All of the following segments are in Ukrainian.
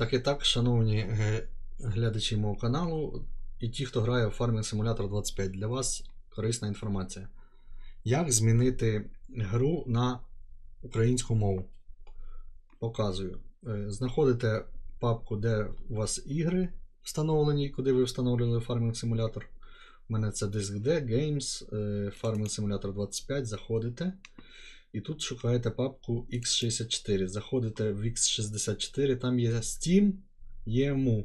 Так і так, шановні е, глядачі мого каналу і ті, хто грає в Farming Simulator 25, для вас корисна інформація. Як змінити гру на українську мову? Показую. Е, Знаходите папку, де у вас ігри встановлені, куди ви встановлювали Farming Simulator. У мене це диск D, Games, е, Farming Simulator 25. Заходите. І тут шукаєте папку X64. Заходите в X64, там є Steam, EMU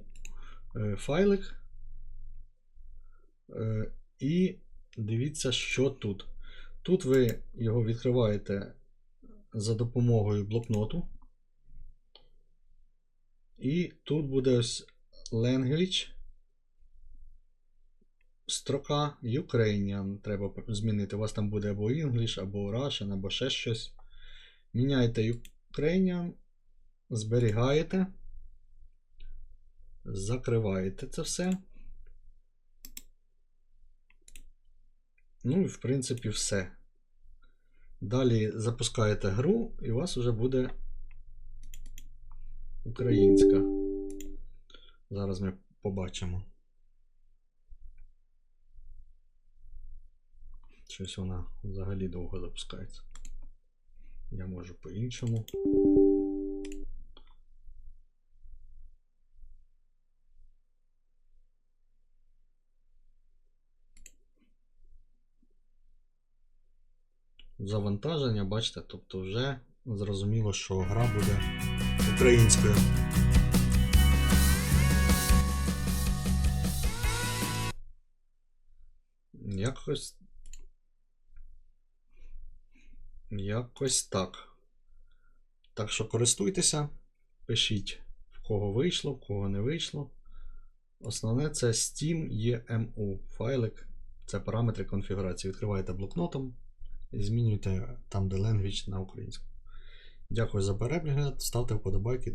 е, файлик. Е, І дивіться, що тут. Тут ви його відкриваєте за допомогою блокноту. І тут буде ось language. Строка Ukrainian треба змінити. У вас там буде або English, або Russian, або ще щось. Міняєте Ukrainian, зберігаєте, закриваєте це все. Ну і в принципі все. Далі запускаєте гру, і у вас вже буде українська. Зараз ми побачимо. Щось вона взагалі довго запускається. Я можу по-іншому. Завантаження, бачите, тобто вже зрозуміло, що гра буде українською. Якось. Якось так. Так що користуйтеся, пишіть, в кого вийшло, в кого не вийшло. Основне це Steam EMU файлик. Це параметри конфігурації. Відкриваєте блокнотом і змінюєте там, де language на українську. Дякую за перегляд, ставте вподобайки.